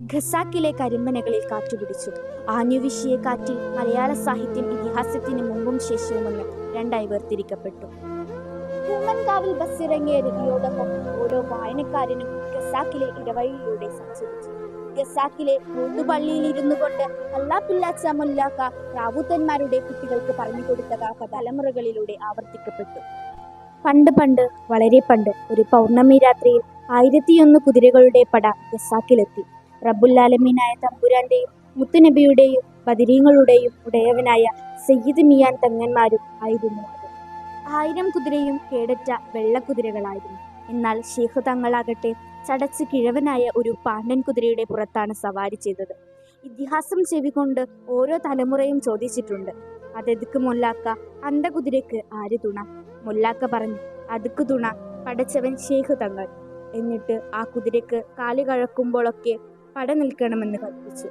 ഖസാക്കിലെ കരിമ്പനകളിൽ കാറ്റുപിടിച്ചു. ആഞ്ഞുവിശിയ കാറ്റിൽ മലയാള സാഹിത്യം ഇതിഹാസത്തിന് മുമ്പും ശേഷവുമെന്ന് രണ്ടായി വേർതിരിക്കപ്പെട്ടു. കുമ്മൻകാവിൽ ബസ്സിറങ്ങിയ രവിയോടൊപ്പം ഓരോ വായനക്കാരനും ഖസാക്കിലെ ഇടവഴിയിലൂടെ സഞ്ചരിച്ചു. ഖസാക്കിലെ പള്ളിയിൽ ഇരുന്നു കൊണ്ട് അല്ലാപ്പില്ലാച്ച മുല്ലാക്ക റാവുത്തന്മാരുടെ കുട്ടികൾക്ക് പറഞ്ഞു കൊടുത്ത കാക്ക തലമുറകളിലൂടെ ആവർത്തിക്കപ്പെട്ടു. പണ്ട് പണ്ട് വളരെ പണ്ട് ഒരു പൗർണമി രാത്രിയിൽ ആയിരത്തിയൊന്ന് കുതിരകളുടെ പട ഖസാക്കിലെത്തി. റബ്ബുല്ലാലമീനായ തമ്പുരാന്റെയും മുത്തുനബിയുടെയും ബദിരീങ്ങളുടെയും ഉടയവനായ സയ്യിദ് മിയാൻ തങ്ങന്മാരും ആയിരുന്നു ആയിരം കുതിരയും കേടറ്റ വെള്ളക്കുതിരകളായിരുന്നു എന്നാൽ ഷെയ്ഖ് തങ്ങളാകട്ടെ ചടച്ച് കിഴവനായ ഒരു പാണ്ഡൻ കുതിരയുടെ പുറത്താണ് സവാരി ചെയ്തത്. ഇതിഹാസം ചെവികൊണ്ട് ഓരോ തലമുറയും ചോദിച്ചിട്ടുണ്ട്. അതെതുക്ക് മുല്ലാക്ക അന്ത കുതിരക്ക് ആര് തുണ? മുല്ലാക്ക പറഞ്ഞു അതുക്ക് തുണ പടച്ചവൻ ഷെയ്ഖ് തങ്ങൾ. എന്നിട്ട് ആ കുതിരക്ക് കാൽ കഴക്കുമ്പോഴൊക്കെ പട നിൽക്കണമെന്ന് കൽപ്പിച്ചു.